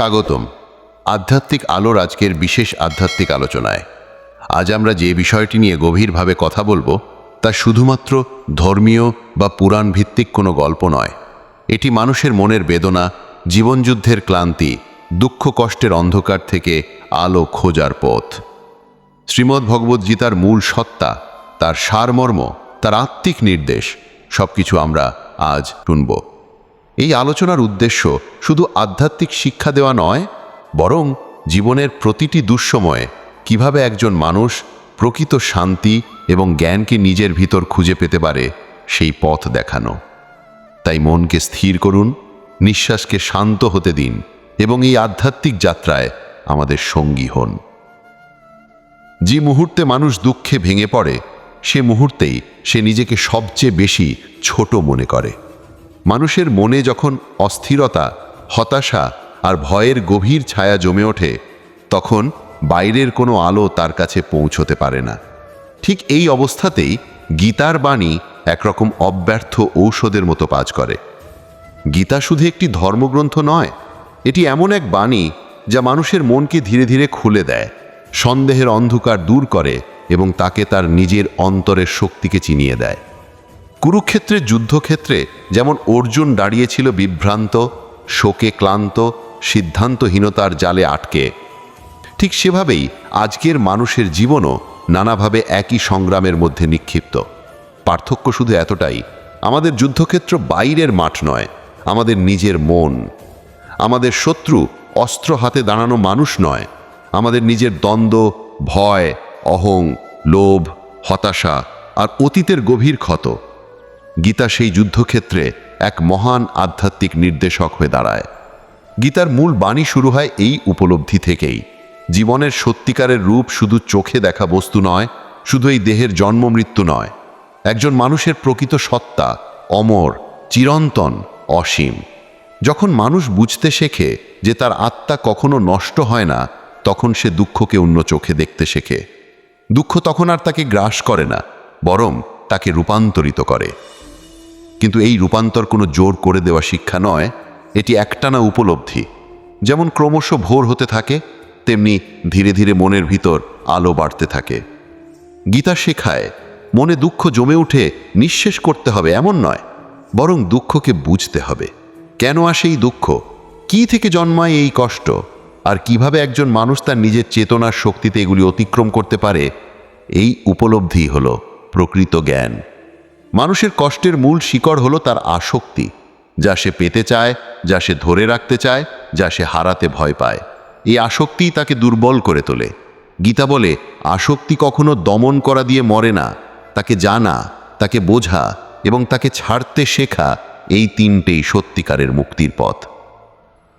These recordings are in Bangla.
স্বাগতম। আধ্যাত্মিক আলোর আজকের বিশেষ আধ্যাত্মিক আলোচনায়। আজ আমরা যে বিষয়টি নিয়ে গভীরভাবে কথা বলব, তা শুধুমাত্র ধর্মীয় বা পুরাণ ভিত্তিক কোনো গল্প নয়। এটি মানুষের মনের বেদনা, জীবনযুদ্ধের ক্লান্তি, দুঃখ কষ্টের অন্ধকার থেকে আলো খোঁজার পথ। শ্রীমদ্ ভগবদ্গীতার মূল সত্তা, তার সারমর্ম, তার আত্মিক নির্দেশ, সবকিছু আমরা আজ শুনব। এই আলোচনার উদ্দেশ্য শুধু আধ্যাত্মিক শিক্ষা দেওয়া নয়, বরং জীবনের প্রতিটি দুঃসময়ে কীভাবে একজন মানুষ প্রকৃত শান্তি এবং জ্ঞানকে নিজের ভিতর খুঁজে পেতে পারে সেই পথ দেখানো। তাই মনকে স্থির করুন, নিঃশ্বাসকে শান্ত হতে দিন এবং এই আধ্যাত্মিক যাত্রায় আমাদের সঙ্গী হন। যে মুহূর্তে মানুষ দুঃখে ভেঙে পড়ে, সে মুহূর্তেই সে নিজেকে সবচেয়ে বেশি ছোট মনে করে। মানুষের মনে যখন অস্থিরতা, হতাশা আর ভয়ের গভীর ছায়া জমে ওঠে, তখন বাইরের কোনো আলো তার কাছে পৌঁছতে পারে না। ঠিক এই অবস্থাতেই গীতার বাণী একরকম অব্যর্থ ঔষধের মতো কাজ করে। গীতা শুধু একটি ধর্মগ্রন্থ নয়, এটি এমন এক বাণী যা মানুষের মনকে ধীরে ধীরে খুলে দেয়, সন্দেহের অন্ধকার দূর করে এবং তাকে তার নিজের অন্তরের শক্তিকে চিনিয়ে দেয়। কুরুক্ষেত্রের যুদ্ধক্ষেত্রে যেমন অর্জুন দাঁড়িয়েছিল বিভ্রান্ত, শোকে ক্লান্ত, সিদ্ধান্তহীনতার জালে আটকে। ঠিক সেভাবেই আজকের মানুষের জীবনও নানাভাবে একই সংগ্রামের মধ্যে নিক্ষিপ্ত। পার্থক্য শুধু এতটাই, আমাদের যুদ্ধক্ষেত্র বাইরের মাঠ নয়, আমাদের নিজের মন। আমাদের শত্রু অস্ত্র হাতে দাঁড়ানো মানুষ নয়, আমাদের নিজের দ্বন্দ্ব, ভয়, অহং, লোভ, হতাশা আর অতীতের গভীর ক্ষত। গীতা সেই যুদ্ধক্ষেত্রে এক মহান আধ্যাত্মিক নির্দেশক হয়ে দাঁড়ায়। গীতার মূল বাণী শুরু হয় এই উপলব্ধি থেকেই। জীবনের সত্যিকারের রূপ শুধু চোখে দেখা বস্তু নয়, শুধু এই দেহের জন্ম মৃত্যু নয়। একজন মানুষের প্রকৃত সত্তা, অমর, চিরন্তন, অসীম। যখন মানুষ বুঝতে শেখে যে তার আত্মা কখনো নষ্ট হয় না, তখন সে দুঃখকে অন্য চোখে দেখতে শেখে। দুঃখ তখন আর তাকে গ্রাস করে না, বরং তাকে রূপান্তরিত করে। কিন্তু এই রূপান্তর কোনো জোর করে দেওয়া শিক্ষা নয়, এটি একটানা উপলব্ধি। যেমন ক্রমশ ভোর হতে থাকে, তেমনি ধীরে ধীরে মনের ভিতর আলো বাড়তে থাকে। গীতা শেখায়, মনে দুঃখ জমে উঠে নিঃশেষ করতে হবে, এমন নয়, বরং দুঃখকে বুঝতে হবে। কেন আসে এই দুঃখ? কি থেকে জন্মায় এই কষ্ট? আর কীভাবে একজন মানুষ তার নিজের চেতনার শক্তিতে এগুলি অতিক্রম করতে পারে? এই উপলব্ধি হলো প্রকৃত জ্ঞান। মানুষের কষ্টের মূল শিকড় হলো তার আসক্তি, যা সে পেতে চায়, যা সে ধরে রাখতে চায়, যা সে হারাতে ভয় পায়। এই আসক্তিই তাকে দুর্বল করে তোলে। গীতা বলে, আসক্তি কখনো দমন করা দিয়ে মরে না। তাকে জানা, তাকে বোঝা এবং তাকে ছাড়তে শেখা এই তিনটেই সত্যিকারের মুক্তির পথ।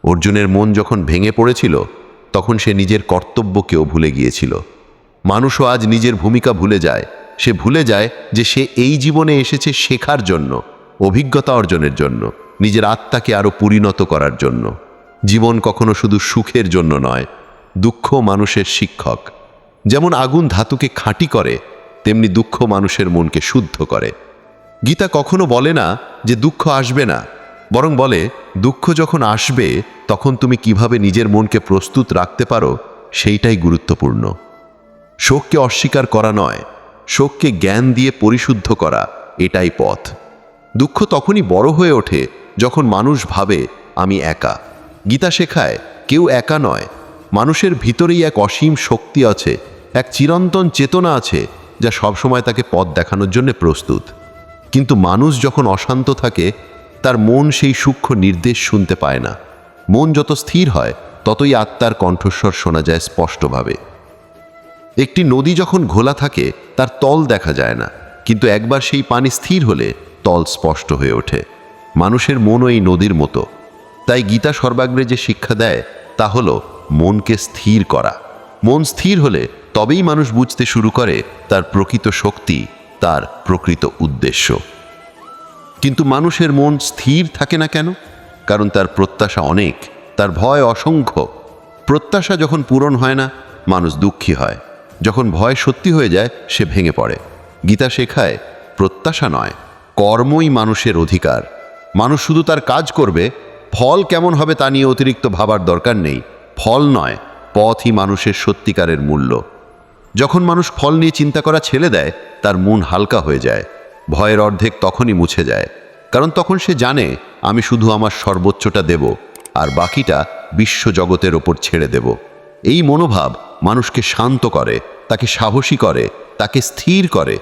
অর্জুনের মন যখন ভেঙে পড়েছিল, তখন সে নিজের কর্তব্যকেও ভুলে গিয়েছিল। মানুষও আজ নিজের ভূমিকা ভুলে যায়। সে ভুলে যায় যে সে এই জীবনে এসেছে শেখার জন্য, অভিজ্ঞতা অর্জনের জন্য, নিজের আত্মাকে আরও পরিণত করার জন্য। জীবন কখনো শুধু সুখের জন্য নয়, দুঃখ মানুষের শিক্ষক। যেমন আগুন ধাতুকে খাঁটি করে, তেমনি দুঃখ মানুষের মনকে শুদ্ধ করে। গীতা কখনো বলে না যে দুঃখ আসবে না, বরং বলে, দুঃখ যখন আসবে, তখন তুমি কীভাবে নিজের মনকে প্রস্তুত রাখতে পারো, সেইটাই গুরুত্বপূর্ণ। শোককে অস্বীকার করা নয় শোককে জ্ঞান দিয়ে পরিশুদ্ধ করা এটাই পথ। দুঃখ তখনই বড় হয়ে ওঠে যখন মানুষ ভাবে, আমি একা। গীতা শেখায়, কেউ একা নয়। মানুষের ভিতরেই এক অসীম শক্তি আছে, এক চিরন্তন চেতনা আছে, যা সবসময় তাকে পথ দেখানোর জন্য প্রস্তুত। কিন্তু মানুষ যখন অশান্ত থাকে, তার মন সেই সূক্ষ্ম নির্দেশ শুনতে পায় না। মন যত স্থির হয়, ততই আত্মার কণ্ঠস্বর শোনা যায় স্পষ্টভাবে। একটি নদী যখন ঘোলা থাকে, তার তল দেখা যায় না। কিন্তু একবার সেই পানি স্থির হলে তল স্পষ্ট হয়ে ওঠে। মানুষের মনও এই নদীর মতো। তাই গীতা সর্বাগ্রে যে শিক্ষা দেয়, তা হল মনকে স্থির করা। মন স্থির হলে তবেই মানুষ বুঝতে শুরু করে তার প্রকৃত শক্তি, তার প্রকৃত উদ্দেশ্য। কিন্তু মানুষের মন স্থির থাকে না কেন? কারণ তার প্রত্যাশা অনেক, তার ভয় অসংখ্য। প্রত্যাশা যখন পূরণ হয় না, মানুষ দুঃখী হয়। যখন ভয় সত্যি হয়ে যায়, সে ভেঙে পড়ে। গীতা শেখায়, প্রত্যাশা নয়, কর্মই মানুষের অধিকার। মানুষ শুধু তার কাজ করবে, ফল কেমন হবে তা নিয়ে অতিরিক্ত ভাবার দরকার নেই। ফল নয়, পথই মানুষের সত্যিকারের মূল্য। যখন মানুষ ফল নিয়ে চিন্তা করা ছেড়ে দেয়, তার মন হালকা হয়ে যায়। ভয়ের অর্ধেক তখনই মুছে যায়। কারণ তখন সে জানে, আমি শুধু আমার সর্বোচ্চটা দেব, আর বাকিটা বিশ্বজগতের ওপর ছেড়ে দেব। এই মনোভাব মানুষকে শান্ত করে, তাকে সাহসী করে, তাকে স্থির করে।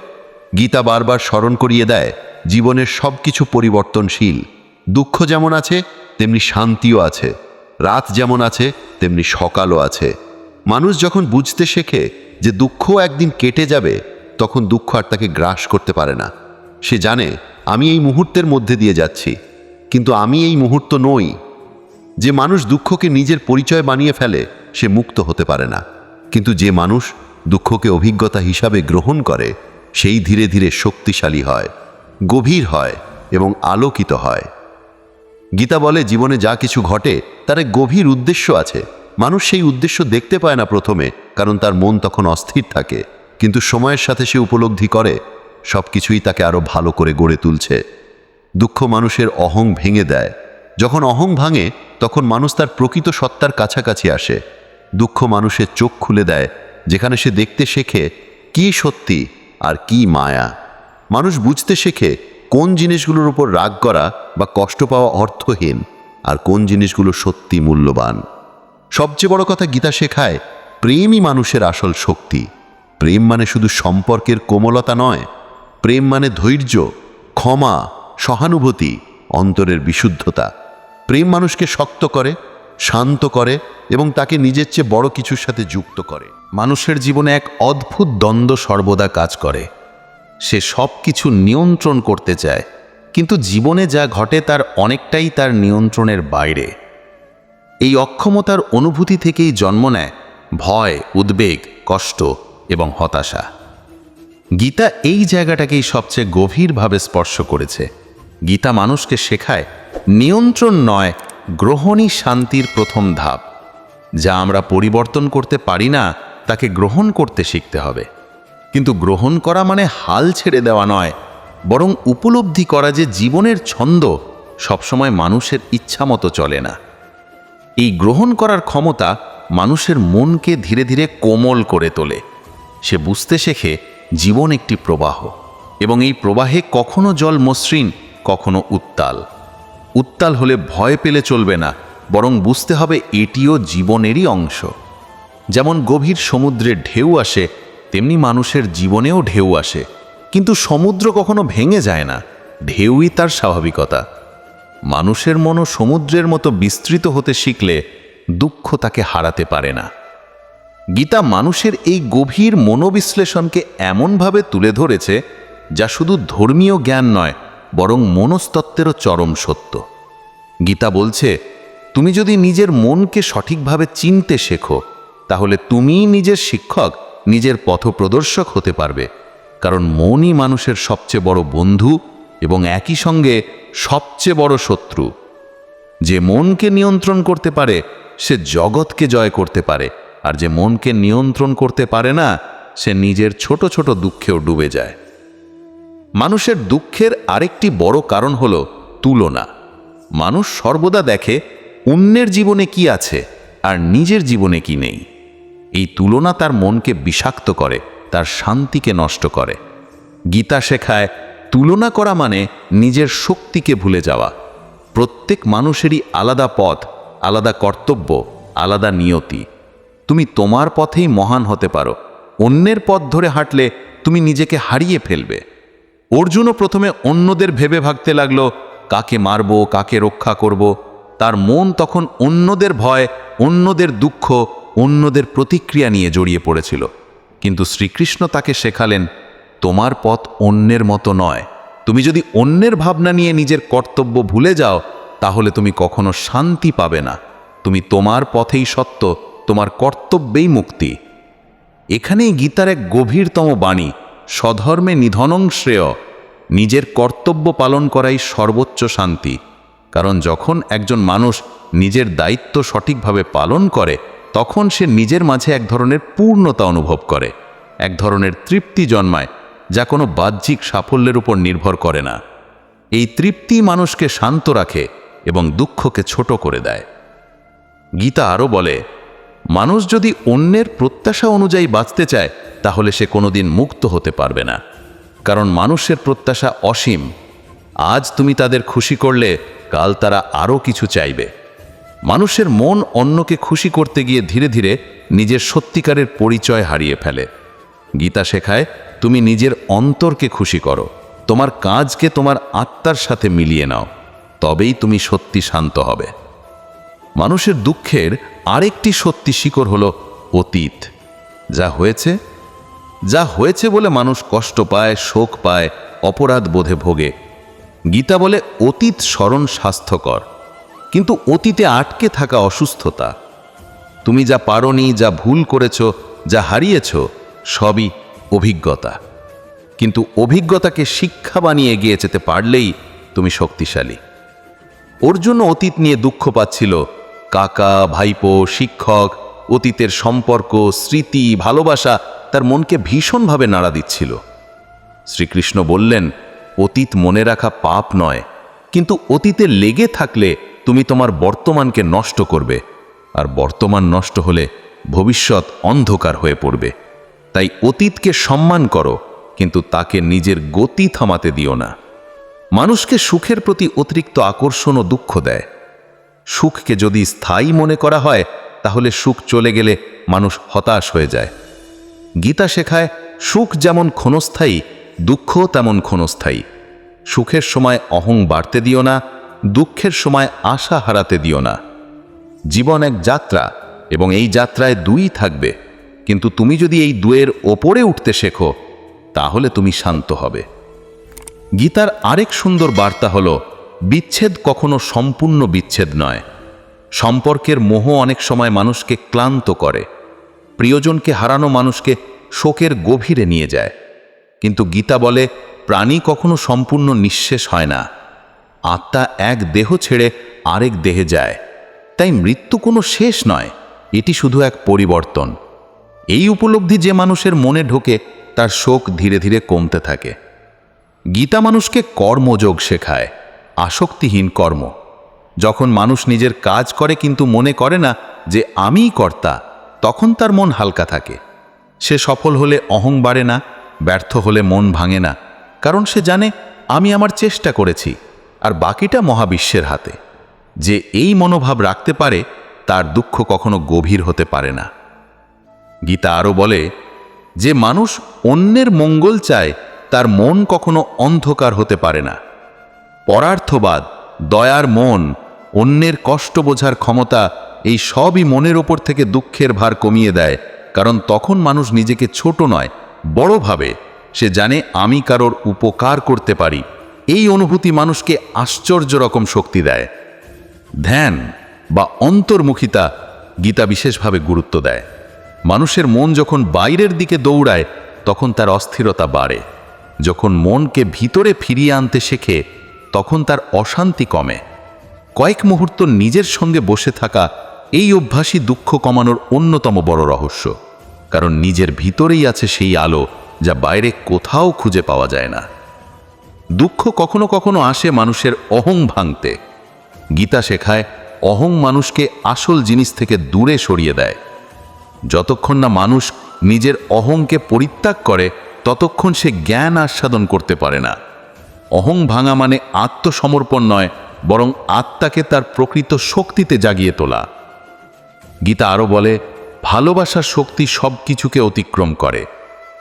গীতা বারবার স্মরণ করিয়ে দেয়, জীবনের সব কিছু পরিবর্তনশীল। দুঃখ যেমন আছে, তেমনি শান্তিও আছে। রাত যেমন আছে, তেমনি সকালও আছে। মানুষ যখন বুঝতে শেখে যে দুঃখ একদিন কেটে যাবে, তখন দুঃখ আর তাকে গ্রাস করতে পারে না। সে জানে, আমি এই মুহূর্তের মধ্যে দিয়ে যাচ্ছি, কিন্তু আমি এই মুহূর্ত নই। যে মানুষ দুঃখকে নিজের পরিচয় বানিয়ে ফেলে সে মুক্ত হতে পারে না। কিন্তু যে মানুষ দুঃখকে অভিজ্ঞতা হিসাবে গ্রহণ করে, সেই ধীরে ধীরে শক্তিশালী হয়, গভীর হয় এবং আলোকিত হয়। গীতা বলে, জীবনে যা কিছু ঘটে, তার গভীর উদ্দেশ্য আছে। মানুষ সেই উদ্দেশ্য দেখতে পায় না প্রথমে, কারণ তার মন তখন অস্থির থাকে। কিন্তু সময়ের সাথে সে উপলব্ধি করে সব কিছুই তাকে আরও ভালো করে গড়ে তুলছে। দুঃখ মানুষের অহং ভেঙে দেয়। যখন অহং ভাঙে, তখন মানুষ তার প্রকৃত সত্তার কাছাকাছি আসে। দুঃখ মানুষের চোখ খুলে দেয়, যেখানে সে দেখতে শেখে কি সত্যি আর কি মায়া। মানুষ বুঝতে শেখে কোন জিনিসগুলোর উপর রাগ করা বা কষ্ট পাওয়া অর্থহীন আর কোন জিনিসগুলো সত্যি মূল্যবান। সবচেয়ে বড় কথা গীতা শেখায়, প্রেমই মানুষের আসল শক্তি। প্রেম মানে শুধু সম্পর্কের কোমলতা নয়, প্রেম মানে ধৈর্য, ক্ষমা, সহানুভূতি, অন্তরের বিশুদ্ধতা। প্রেম মানুষকে শক্ত করে শান্ত করে এবং তাকে নিজের চেয়ে বড় কিছুর সাথে যুক্ত করে। মানুষের জীবনে এক অদ্ভুত দ্বন্দ্ব সর্বদা কাজ করে। সে সব কিছু নিয়ন্ত্রণ করতে চায়, কিন্তু জীবনে যা ঘটে তার অনেকটাই তার নিয়ন্ত্রণের বাইরে। এই অক্ষমতার অনুভূতি থেকেই জন্ম নেয় ভয়, উদ্বেগ, কষ্ট এবং হতাশা। গীতা এই জায়গাটাকেই সবচেয়ে গভীরভাবে স্পর্শ করেছে। গীতা মানুষকে শেখায়, নিয়ন্ত্রণ নয় গ্রহণই শান্তির প্রথম ধাপ। যা আমরা পরিবর্তন করতে পারি না, তাকে গ্রহণ করতে শিখতে হবে। কিন্তু গ্রহণ করা মানে হাল ছেড়ে দেওয়া নয়, বরং উপলব্ধি করা যে জীবনের ছন্দ সবসময় মানুষের ইচ্ছা মতো চলে না। এই গ্রহণ করার ক্ষমতা মানুষের মনকে ধীরে ধীরে কোমল করে তোলে। সে বুঝতে শেখে জীবন একটি প্রবাহ, এবং এই প্রবাহে কখনো জল মসৃণ, কখনো উত্তাল। উত্তাল হলে ভয় পেলে চলবে না, বরং বুঝতে হবে এটিও জীবনেরই অংশ। যেমন গভীর সমুদ্রে ঢেউ আসে, তেমনি মানুষের জীবনেও ঢেউ আসে। কিন্তু সমুদ্র কখনো ভেঙে যায় না, ঢেউই তার স্বাভাবিকতা। মানুষের মনও সমুদ্রের মতো বিস্তৃত হতে শিখলে দুঃখ তাকে হারাতে পারে না। গীতা মানুষের এই গভীর মনোবিশ্লেষণকে এমনভাবে তুলে ধরেছে, যা শুধু ধর্মীয় জ্ঞান নয় বরং মনস্তত্ত্বেরও চরম সত্য। গীতা বলছে, তুমি যদি নিজের মনকে সঠিকভাবে চিনতে শেখো, তাহলে তুমিই নিজের শিক্ষক, নিজের পথপ্রদর্শক হতে পারবে। কারণ মনই মানুষের সবচেয়ে বড় বন্ধু এবং একই সঙ্গে সবচেয়ে বড় শত্রু। যে মনকে নিয়ন্ত্রণ করতে পারে, সে জগৎকে জয় করতে পারে, আর যে মনকে নিয়ন্ত্রণ করতে পারে না, সে নিজের ছোট ছোট দুঃখেও ডুবে যায়। মানুষের দুঃখের আরেকটি বড় কারণ হল তুলনা। মানুষ সর্বদা দেখে অন্যের জীবনে কি আছে আর নিজের জীবনে কি নেই। এই তুলনা তার মনকে বিষাক্ত করে, তার শান্তিকে নষ্ট করে। গীতা শেখায়, তুলনা করা মানে নিজের শক্তিকে ভুলে যাওয়া। প্রত্যেক মানুষেরই আলাদা পথ, আলাদা কর্তব্য, আলাদা নিয়তি। তুমি তোমার পথেই মহান হতে পারো। অন্যের পথ ধরে হাঁটলে তুমি নিজেকে হারিয়ে ফেলবে। অর্জুনও প্রথমে অন্যদের ভেবে ভাগতে লাগল, কাকে মারব, কাকে রক্ষা করব। তার মন তখন অন্যদের ভয়, অন্যদের দুঃখ, অন্যদের প্রতিক্রিয়া নিয়ে জড়িয়ে পড়েছিল। কিন্তু শ্রীকৃষ্ণ তাকে শেখালেন, তোমার পথ অন্যের মতো নয়। তুমি যদি অন্যের ভাবনা নিয়ে নিজের কর্তব্য ভুলে যাও, তাহলে তুমি কখনো শান্তি পাবে না। তুমি তোমার পথেই সত্য, তোমার কর্তব্যেই মুক্তি। এখানেই গীতার এক গভীরতম বাণী স্বধর্মে নিধনং শ্রেয়। নিজের কর্তব্য পালন করাই সর্বোচ্চ শান্তি। কারণ যখন একজন মানুষ নিজের দায়িত্ব সঠিকভাবে পালন করে, তখন সে নিজের মাঝে এক ধরনের পূর্ণতা অনুভব করে, এক ধরনের তৃপ্তি জন্মায়, যা কোনো বাহ্যিক সাফল্যের উপর নির্ভর করে না। এই তৃপ্তি মানুষকে শান্ত রাখে এবং দুঃখকে ছোট করে দেয়। গীতা আরও বলে মানুষ যদি অন্যের প্রত্যাশা অনুযায়ী বাঁচতে চায়, তাহলে সে কোনোদিন মুক্ত হতে পারবে না। কারণ মানুষের প্রত্যাশা অসীম। আজ তুমি তাদের খুশি করলে, কাল তারা আরও কিছু চাইবে। মানুষের মন অন্যকে খুশি করতে গিয়ে ধীরে ধীরে নিজের সত্যিকারের পরিচয় হারিয়ে ফেলে। গীতা শেখায়, তুমি নিজের অন্তরকে খুশি করো। তোমার কাজকে তোমার আত্মার সাথে মিলিয়ে নাও। তবেই তুমি সত্যি শান্ত হবে। মানুষের দুঃখের আরেকটি সত্যি শিকড় হল অতীত। যা হয়েছে যা হয়েছে বলে মানুষ কষ্ট পায়, শোক পায়, অপরাধ বোধে ভোগে। গীতা বলে অতীত স্মরণ স্বাস্থ্যকর, কিন্তু অতীতে আটকে থাকা অসুস্থতা। তুমি যা পারনি, যা ভুল করেছ, যা হারিয়েছ, সবই অভিজ্ঞতা। কিন্তু অভিজ্ঞতাকে শিক্ষা বানিয়ে এগিয়ে যেতে পারলেই তুমি শক্তিশালী। ওর জন্য অতীত নিয়ে দুঃখ পাচ্ছিল কাকা, ভাইপো, শিক্ষক, অতীতের সম্পর্ক, স্মৃতি, ভালোবাসা তার মনকে ভীষণভাবে নাড়া দিচ্ছিল। শ্রীকৃষ্ণ বললেন, অতীত মনে রাখা পাপ নয়, কিন্তু অতীতে লেগে থাকলে তুমি তোমার বর্তমানকে নষ্ট করবে, আর বর্তমান নষ্ট হলে ভবিষ্যৎ অন্ধকার হয়ে পড়বে। তাই অতীতকে সম্মান করো, কিন্তু তাকে নিজের গতি থামাতে দিও না। মানুষকে সুখের প্রতি অতিরিক্ত আকর্ষণ ও দুঃখ দেয়। সুখকে যদি স্থায়ী মনে করা হয়, তাহলে সুখ চলে গেলে মানুষ হতাশ হয়ে যায়। গীতা শেখায়, সুখ যেমন ক্ষণস্থায়ী, দুঃখও তেমন ক্ষণস্থায়ী। সুখের সময় অহং বাড়তে দিও না, দুঃখের সময় আশা হারাতে দিও না। জীবন এক যাত্রা, এবং এই যাত্রায় দুই থাকবে। কিন্তু তুমি যদি এই দুয়ের ওপরে উঠতে শেখো, তাহলে তুমি শান্ত হবে। গীতার আরেক সুন্দর বার্তা হল বিচ্ছেদ কখনো সম্পূর্ণ বিচ্ছেদ নয়। সম্পর্কের মোহ অনেক সময় মানুষকে ক্লান্ত করে। প্রিয়জনকে হারানো মানুষকে শোকের গভীরে নিয়ে যায়। কিন্তু গীতা বলে, প্রাণী কখনো সম্পূর্ণ নিঃশেষ হয় না। আত্মা এক দেহ ছেড়ে আরেক দেহে যায়। তাই মৃত্যু কোনো শেষ নয়, এটি শুধু এক পরিবর্তন। এই উপলব্ধি যে মানুষের মনে ঢোকে, তার শোক ধীরে ধীরে কমতে থাকে। গীতা মানুষকে কর্মযোগ শেখায়। আসক্তিহীন কর্ম। যখন মানুষ নিজের কাজ করে কিন্তু মনে করে না যে আমিই কর্তা, তখন তার মন হালকা থাকে। সে সফল হলে অহং বাড়ে না, ব্যর্থ হলে মন ভাঙে না, কারণ সে জানে, আমি আমার চেষ্টা করেছি, আর বাকিটা মহাবিশ্বের হাতে। যে এই মনোভাব রাখতে পারে, তার দুঃখ কখনো গভীর হতে পারে না। গীতা আরও বলে, যে মানুষ অন্যের মঙ্গল চায়, তার মন কখনো অন্ধকার হতে পারে না। পরার্থবাদ, দয়ার মন, অন্যের কষ্ট বোঝার ক্ষমতা এই সবই মনের ওপর থেকে দুঃখের ভার কমিয়ে দেয়, কারণ তখন মানুষ নিজেকে ছোট নয়, বড় ভাবে। সে জানে আমি কারোর উপকার করতে পারি। এই অনুভূতি মানুষকে আশ্চর্য রকম শক্তি দেয়। ধ্যান বা অন্তর্মুখিতা গীতা বিশেষভাবে গুরুত্ব দেয়। মানুষের মন যখন বাইরের দিকে দৌড়ায়, তখন তার অস্থিরতা বাড়ে। যখন মনকে ভিতরে ফিরিয়ে আনতে শেখে তখন তার অশান্তি কমে। কয়েক মুহূর্ত নিজের সঙ্গে বসে থাকা এই অভ্যাসই দুঃখ কমানোর অন্যতম বড় রহস্য। কারণ নিজের ভিতরেই আছে সেই আলো যা বাইরে কোথাও খুঁজে পাওয়া যায় না। দুঃখ কখনো কখনো আসে মানুষের অহং ভাঙতে। গীতা শেখায়, অহং মানুষকে আসল জিনিস থেকে দূরে সরিয়ে দেয়। যতক্ষণ না মানুষ নিজের অহংকে পরিত্যাগ করে, ততক্ষণ সে জ্ঞান আস্বাদন করতে পারে না। অহং ভাঙা মানে আত্মসমর্পণ নয়, বরং আত্মাকে তার প্রকৃত শক্তিতে জাগিয়ে তোলা। গীতা আরও বলে, ভালোবাসার শক্তি সব কিছুকে অতিক্রম করে।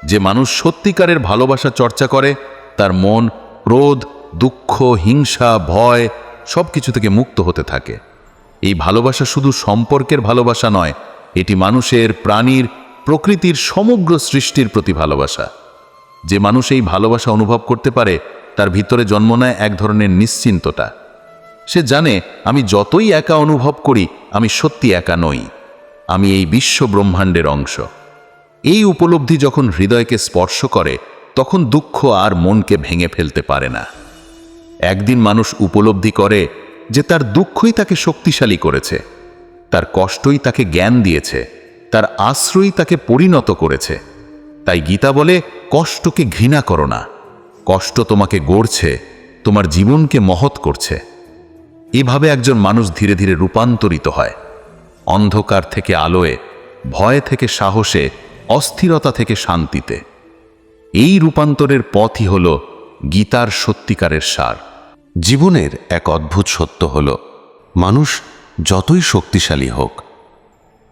যে মানুষ সত্যিকারের ভালোবাসা চর্চা করে, তার মন, ক্রোধ, দুঃখ, হিংসা, ভয় সব কিছু থেকে মুক্ত হতে থাকে। এই ভালোবাসা শুধু সম্পর্কের ভালোবাসা নয়, এটি মানুষের, প্রাণীর, প্রকৃতির সমগ্র সৃষ্টির প্রতি ভালোবাসা। যে মানুষ এই ভালোবাসা অনুভব করতে পারে তার ভিতরে জন্ম নেয় এক ধরনের নিশ্চিন্ততা। সে জানে, আমি যতই একা অনুভব করি, আমি সত্যি একা নই। আমি এই বিশ্ব ব্রহ্মাণ্ডের অংশ। এই উপলব্ধি যখন হৃদয়কে স্পর্শ করে, তখন দুঃখ আর মনকে ভেঙে ফেলতে পারে না। একদিন মানুষ উপলব্ধি করে যে তার দুঃখই তাকে শক্তিশালী করেছে, তার কষ্টই তাকে জ্ঞান দিয়েছে, তার আশ্রয়ই তাকে পরিণত করেছে। তাই গীতা বলে, কষ্টকে ঘৃণা করো না। কষ্ট তোমাকে গড়ছে, তোমার জীবনকে মহৎ করছে। এভাবে একজন মানুষ ধীরে ধীরে রূপান্তরিত হয়। অন্ধকার থেকে আলোয়, ভয় থেকে সাহসে, অস্থিরতা থেকে শান্তিতে। এই রূপান্তরের পথই হল গীতার সত্যিকারের সার। জীবনের এক অদ্ভুত সত্য হল, মানুষ যতই শক্তিশালী হোক,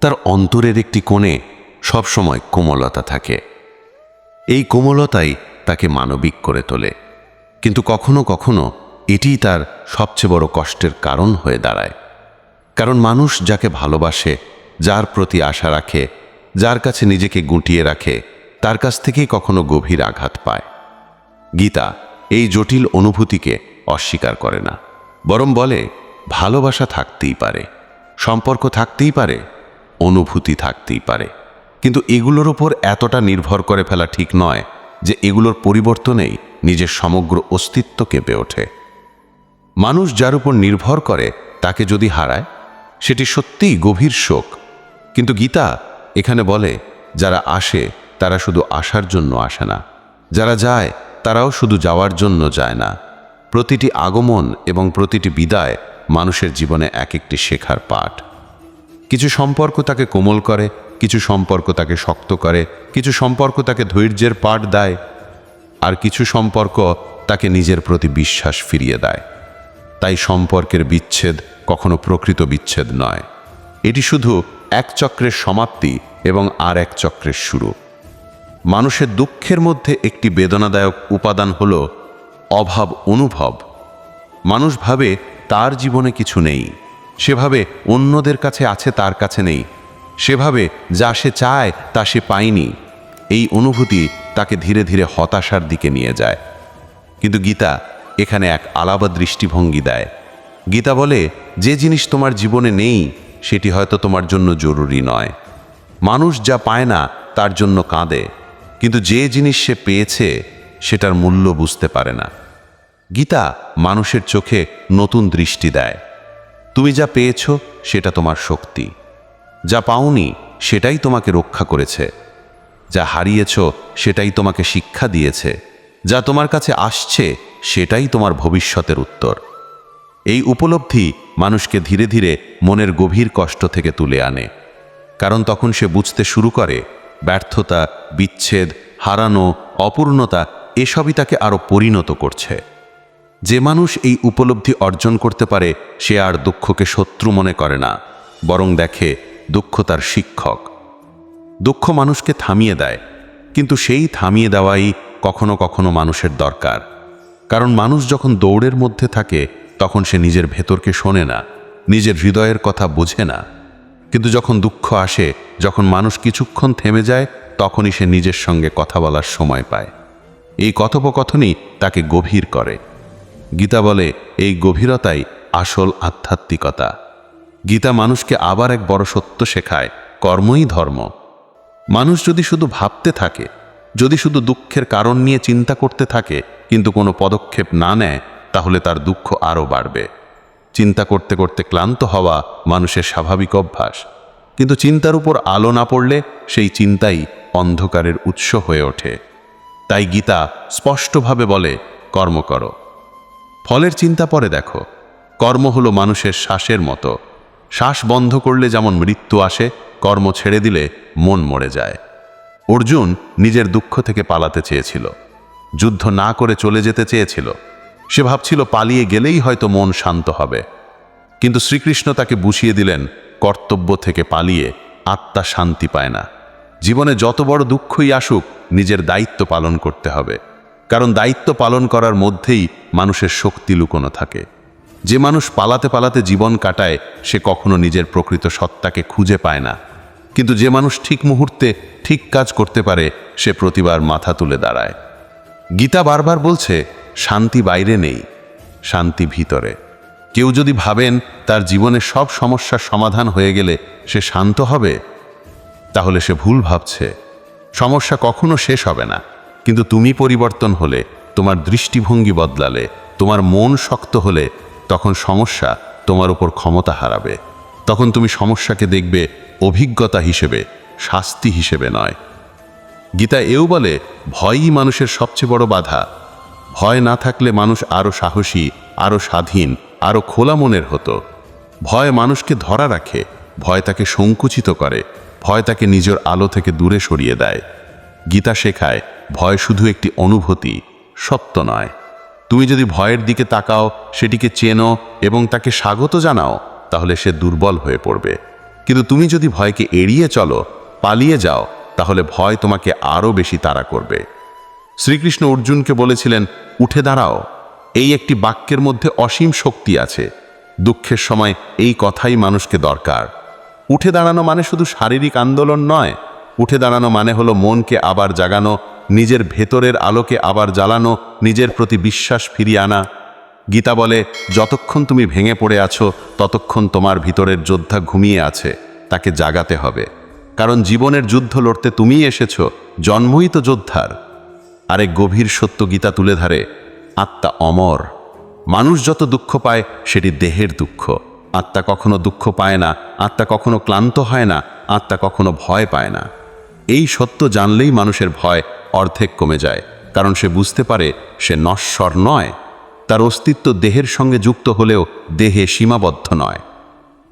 তার অন্তরের একটি কোণে সবসময় কোমলতা থাকে। এই কোমলতাই তাকে মানবিক করে তোলে। কিন্তু কখনো কখনো এটিই তার সবচেয়ে বড় কষ্টের কারণ হয়ে দাঁড়ায়। কারণ মানুষ যাকে ভালোবাসে, যার প্রতি আশা রাখে, যার কাছে নিজেকে গুটিয়ে রাখে, তার কাছ থেকেই কখনো গভীর আঘাত পায়। গীতা এই জটিল অনুভূতিকে অস্বীকার করে না। বরং বলে, ভালোবাসা থাকতেই পারে, সম্পর্ক থাকতেই পারে, অনুভূতি থাকতেই পারে। কিন্তু এগুলোর ওপর এতটা নির্ভর করে ফেলা ঠিক নয় যে এগুলোর পরিবর্তনেই নিজের সমগ্র অস্তিত্ব কেঁপে ওঠে। মানুষ যার উপর নির্ভর করে তাকে যদি হারায়, সেটি সত্যিই গভীর শোক। কিন্তু গীতা এখানে বলে, যারা আসে, তারা শুধু আসার জন্য আসে না। যারা যায়, তারাও শুধু যাওয়ার জন্য যায় না। প্রতিটি আগমন এবং প্রতিটি বিদায় মানুষের জীবনে এক একটি শেখার পাঠ। কিছু সম্পর্ক তাকে কোমল করে কিছু সম্পর্ক তাকে শক্ত করে, কিছু সম্পর্ক তাকে ধৈর্যের পাঠ দেয়, আর কিছু সম্পর্ক তাকে নিজের প্রতি বিশ্বাস ফিরিয়ে দেয়। তাই সম্পর্কের বিচ্ছেদ কখনো প্রকৃত বিচ্ছেদ নয়। এটি শুধু এক চক্রের সমাপ্তি এবং আর এক চক্রের শুরু। মানুষের দুঃখের মধ্যে একটি বেদনাদায়ক উপাদান হল অভাব অনুভব। মানুষ ভাবে তার জীবনে কিছু নেই সেভাবে অন্যদের কাছে আছে তার কাছে নেই সেভাবে যা সে চায়, তা সে পায়নি। এই অনুভূতি তাকে ধীরে ধীরে হতাশার দিকে নিয়ে যায়। কিন্তু গীতা এখানে এক আলাদা দৃষ্টিভঙ্গি দেয়। গীতা বলে, যে জিনিস তোমার জীবনে নেই, সেটি হয়তো তোমার জন্য জরুরি নয়। মানুষ যা পায় না, তার জন্য কাঁদে। কিন্তু যে জিনিস সে পেয়েছে, সেটার মূল্য বুঝতে পারে না। গীতা মানুষের চোখে নতুন দৃষ্টি দেয়। তুমি যা পেয়েছ, সেটা তোমার শক্তি। যা পাওনি সেটাই তোমাকে রক্ষা করেছে। যা হারিয়েছ সেটাই তোমাকে শিক্ষা দিয়েছে। যা তোমার কাছে আসছে সেটাই তোমার ভবিষ্যতের উত্তর। এই উপলব্ধি মানুষকে ধীরে ধীরে মনের গভীর কষ্ট থেকে তুলে আনে। কারণ তখন সে বুঝতে শুরু করে, ব্যর্থতা, বিচ্ছেদ, হারানো, অপূর্ণতা এসবই তাকে আরও পরিণত করছে। যে মানুষ এই উপলব্ধি অর্জন করতে পারে, সে আর দুঃখকে শত্রু মনে করে না, বরং দেখে দুঃখ তার শিক্ষক। দুঃখ মানুষকে থামিয়ে দেয়, কিন্তু সেই থামিয়ে দেওয়াই কখনো কখনো মানুষের দরকার। কারণ মানুষ যখন দৌড়ের মধ্যে থাকে, তখন সে নিজের ভেতরকে শোনে না, নিজের হৃদয়ের কথা বোঝে না। কিন্তু যখন দুঃখ আসে, যখন মানুষ কিছুক্ষণ থেমে যায়, তখনই সে নিজের সঙ্গে কথা বলার সময় পায়। এই কথোপকথনই তাকে গভীর করে। গীতা বলে, এই গভীরতাই আসল আধ্যাত্মিকতা। গীতা মানুষকে আবার এক বড় সত্য শেখায়, কর্মই ধর্ম। মানুষ যদি শুধু ভাবতে থাকে, যদি শুধু দুঃখের কারণ নিয়ে চিন্তা করতে থাকে, কিন্তু কোনো পদক্ষেপ না নেয়, তাহলে তার দুঃখ আরও বাড়বে। চিন্তা করতে করতে ক্লান্ত হওয়া মানুষের স্বাভাবিক অভ্যাস। কিন্তু চিন্তার উপর আলো না পড়লে সেই চিন্তাই অন্ধকারের উৎস হয়ে ওঠে। তাই গীতা স্পষ্টভাবে বলে, কর্ম করো। ফলের চিন্তা পরে দেখো। কর্ম হলো মানুষের শ্বাসের মতো। শ্বাস বন্ধ করলে যেমন মৃত্যু আসে, কর্ম ছেড়ে দিলে মন মরে যায়। অর্জুন নিজের দুঃখ থেকে পালাতে চেয়েছিল। যুদ্ধ না করে চলে যেতে চেয়েছিল। সে ভাবছিল পালিয়ে গেলেই হয়তো মন শান্ত হবে। কিন্তু শ্রীকৃষ্ণ তাকে বুঝিয়ে দিলেন, কর্তব্য থেকে পালিয়ে আত্মা শান্তি পায় না। জীবনে যত বড় দুঃখই আসুক, নিজের দায়িত্ব পালন করতে হবে। কারণ দায়িত্ব পালন করার মধ্যেই মানুষের শক্তি লুকোনো থাকে। যে মানুষ পালাতে পালাতে জীবন কাটায়, সে কখনো নিজের প্রকৃত সত্তাকে খুঁজে পায় না। কিন্তু যে মানুষ ঠিক মুহূর্তে ঠিক কাজ করতে পারে, সে প্রতিবার মাথা তুলে দাঁড়ায়। গীতা বারবার বলছে, শান্তি বাইরে নেই, শান্তি ভিতরে। কেউ যদি ভাবেন তার জীবনে সব সমস্যার সমাধান হয়ে গেলে সে শান্ত হবে, তাহলে সে ভুল ভাবছে। সমস্যা কখনো শেষ হবে না। কিন্তু তুমি পরিবর্তন হলে, তোমার দৃষ্টিভঙ্গি বদলালে, তোমার মন শক্ত হলে তখন সমস্যা তোমার উপর ক্ষমতা হারাবে। তখন তুমি সমস্যাকে দেখবে অভিজ্ঞতা হিসেবে, শাস্তি হিসেবে নয়। গীতা এও বলে, ভয়ই মানুষের সবচেয়ে বড় বাধা। ভয় না থাকলে মানুষ আরও সাহসী আরও স্বাধীন আরও খোলা মনের হতো। ভয় মানুষকে ধরা রাখে, ভয় তাকে সংকুচিত করে, ভয় তাকে নিজের আলো থেকে দূরে সরিয়ে দেয়। গীতা শেখায়, ভয় শুধু একটি অনুভূতি, সত্য নয়। তুমি যদি ভয়ের দিকে তাকাও, সেটিকে চেনো এবং তাকে স্বাগত জানাও, তাহলে সে দুর্বল হয়ে পড়বে। কিন্তু তুমি যদি ভয়কে এড়িয়ে চলো, পালিয়ে যাও, তাহলে ভয় তোমাকে আরও বেশি তাড়া করবে। শ্রীকৃষ্ণ অর্জুনকে বলেছিলেন, উঠে দাঁড়াও। এই একটি বাক্যের মধ্যে অসীম শক্তি আছে। দুঃখের সময় এই কথাই মানুষকে দরকার। উঠে দাঁড়ানো মানে শুধু শারীরিক আন্দোলন নয়। উঠে দাঁড়ানো মানে হলো মনকে আবার জাগানো নিজের ভেতরের আলোকে আবার জ্বালানো, নিজের প্রতি বিশ্বাস ফিরিয়ে আনা। গীতা বলে, যতক্ষণ তুমি ভেঙে পড়ে আছো, ততক্ষণ তোমার ভিতরের যোদ্ধা ঘুমিয়ে আছে, তাকে জাগাতে হবে। কারণ জীবনের যুদ্ধ লড়তে তুমিই এসেছ, জন্মই তো যোদ্ধার। আরেক গভীর সত্য গীতা তুলে ধরে, আত্মা অমর। মানুষ যত দুঃখ পায়, সেটি দেহের দুঃখ। আত্মা কখনো দুঃখ পায় না, আত্মা কখনো ক্লান্ত হয় না, আত্মা কখনো ভয় পায় না। এই সত্য জানলেই মানুষের ভয় অর্ধেক কমে যায়, কারণ সে বুঝতে পারে সে নশ্বর নয়। তার অস্তিত্ব দেহের সঙ্গে যুক্ত হলেও দেহে সীমাবদ্ধ নয়।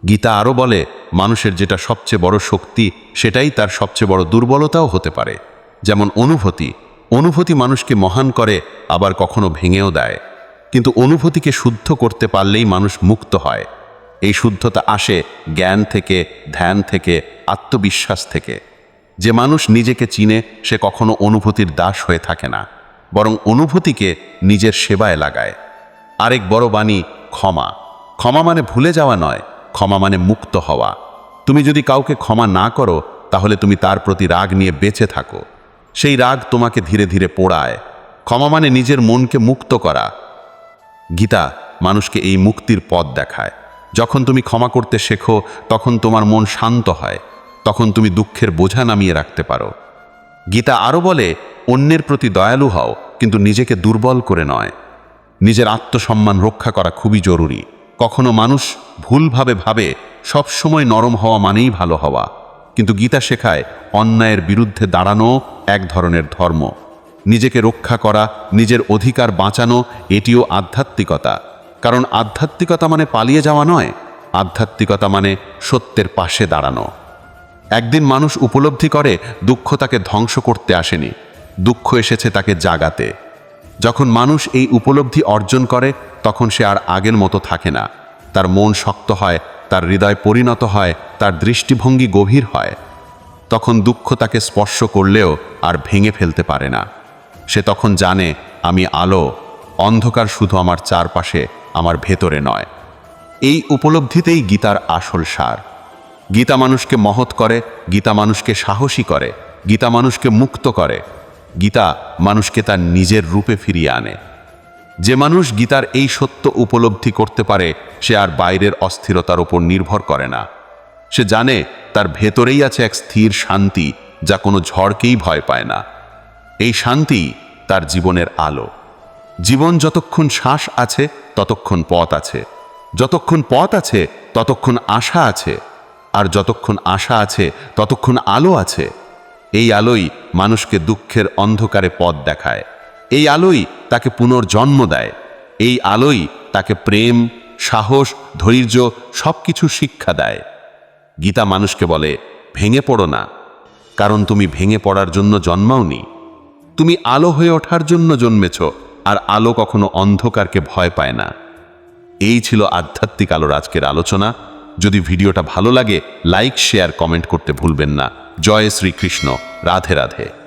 গীতা আরও বলে, মানুষের যেটা সবচেয়ে বড় শক্তি, সেটাই তার সবচেয়ে বড় দুর্বলতাও হতে পারে। যেমন অনুভূতি অনুভূতি মানুষকে মহান করে, আবার কখনো ভেঙেও দেয়। কিন্তু অনুভূতিকে শুদ্ধ করতে পারলেই মানুষ মুক্ত হয়। এই শুদ্ধতা আসে জ্ঞান থেকে, ধ্যান থেকে, আত্মবিশ্বাস থেকে। যে মানুষ নিজেকে চিনে, সে কখনো অনুভূতির দাস হয়ে থাকে না, বরং অনুভূতিকে নিজের সেবায় লাগায়। আরেক বড় বাণী, ক্ষমা। ক্ষমা মানে ভুলে যাওয়া নয়, ক্ষমা মানে মুক্ত হওয়া। তুমি যদি কাউকে ক্ষমা না করো, তাহলে তুমি তার প্রতি রাগ নিয়ে বেঁচে থাকো। সেই রাগ তোমাকে ধীরে ধীরে পোড়ায়। ক্ষমা মানে নিজের মনকে মুক্ত করা। গীতা মানুষকে এই মুক্তির পথ দেখায়। যখন তুমি ক্ষমা করতে শেখো, তখন তোমার মন শান্ত হয়। তখন তুমি দুঃখের বোঝা নামিয়ে রাখতে পারো। গীতা আরও বলে, অন্যের প্রতি দয়ালু হও, কিন্তু নিজেকে দুর্বল করে নয়। নিজের আত্মসম্মান রক্ষা করা খুবই জরুরি। কখনো মানুষ ভুলভাবে ভাবে সবসময় নরম হওয়া মানেই ভালো হওয়া। কিন্তু গীতা শেখায়, অন্যায়ের বিরুদ্ধে দাঁড়ানো এক ধরনের ধর্ম। নিজেকে রক্ষা করা, নিজের অধিকার বাঁচানো, এটিও আধ্যাত্মিকতা। কারণ আধ্যাত্মিকতা মানে পালিয়ে যাওয়া নয়। আধ্যাত্মিকতা মানে সত্যের পাশে দাঁড়ানো। একদিন মানুষ উপলব্ধি করে দুঃখ তাকে ধ্বংস করতে আসেনি, দুঃখ এসেছে তাকে জাগাতে। যখন মানুষ এই উপলব্ধি অর্জন করে, তখন সে আর আগের মতো থাকে না। তার মন শক্ত হয়, তার হৃদয় পরিণত হয়, তার দৃষ্টিভঙ্গি গভীর হয়। তখন দুঃখ তাকে স্পর্শ করলেও আর ভেঙে ফেলতে পারে না। সে তখন জানে, আমি আলো, অন্ধকার শুধু আমার চারপাশে, আমার ভেতরে নয়। এই উপলব্ধিতেই গীতার আসল সার। গীতা মানুষকে মহৎ করে, গীতা মানুষকে সাহসী করে, গীতা মানুষকে মুক্ত করে। গীতা মানুষকে তার নিজের রূপে ফিরিয়ে আনে। যে মানুষ গীতার এই সত্য উপলব্ধি করতে পারে, সে আর বাইরের অস্থিরতার উপর নির্ভর করে না। সে জানে তার ভেতরেই আছে এক স্থির শান্তি, যা কোনো ঝড়কেই ভয় পায় না। এই শান্তি তার জীবনের আলো। জীবন যতক্ষণ শ্বাস আছে, ততক্ষণ পথ আছে। যতক্ষণ পথ আছে, ততক্ষণ আশা আছে। আর যতক্ষণ আশা আছে, ততক্ষণ আলো আছে। এই আলোই মানুষকে দুঃখের অন্ধকারে পথ দেখায়। এই আলোই তাকে পুনর্জন্ম দেয়। এই আলোই তাকে প্রেম, সাহস, ধৈর্য সব কিছু শিক্ষা দেয়। গীতা মানুষকে বলে, ভেঙে পড়ো না, কারণ তুমি ভেঙে পড়ার জন্য জন্মাওনি। তুমি আলো হয়ে ওঠার জন্য জন্মেছ, আর আলো কখনো অন্ধকারকে ভয় পায় না। এই ছিল আধ্যাত্মিক আলোর আজকের আলোচনা। যদি ভিডিওটা ভালো লাগে লাইক শেয়ার কমেন্ট করতে ভুলবেন না। জয় শ্রীকৃষ্ণ। রাধে রাধে।